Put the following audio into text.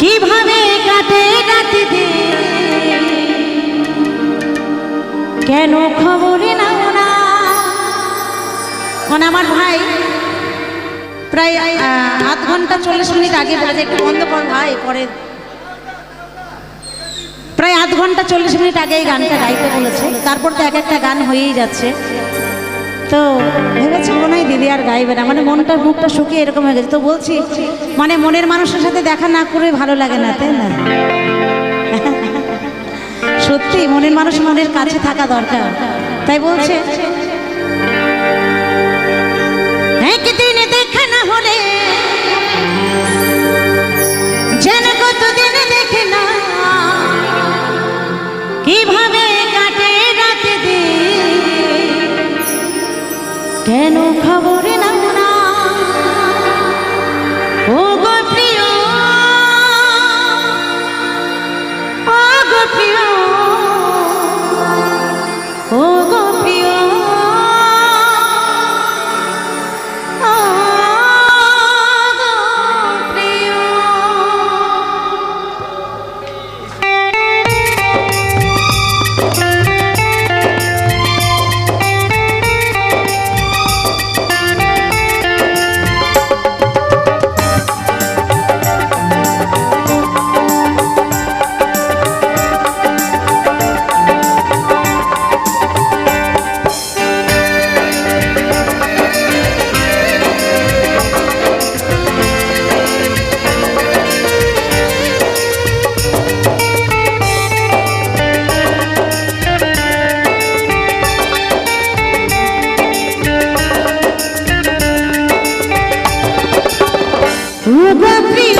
কীভাবে কাটে রাতে কেন খবরে না। মানে আমার ভাই প্রায় আধ ঘণ্টা চল্লিশ মিনিট আগে বলেছে একটু বন্ধ কর ভাই, পরে প্রায় আধ ঘণ্টা চল্লিশ মিনিট আগে এই গানটা গাইতে বলেছে। তারপর তো এক একটা গান হয়েই যাচ্ছে। তো ভেবেছি মনে হয় দিদি আর গাইবে না। মানে মনটা, মুখটা শুকিয়ে এরকম হয়ে গেছে। তো বলছি মানে মনের মানুষের সাথে দেখা না করে ভালো লাগে না, তাই না? সত্যি, মনের মানুষ মনের কাছে থাকা দরকার। তাই বলছে কেন খবর Rio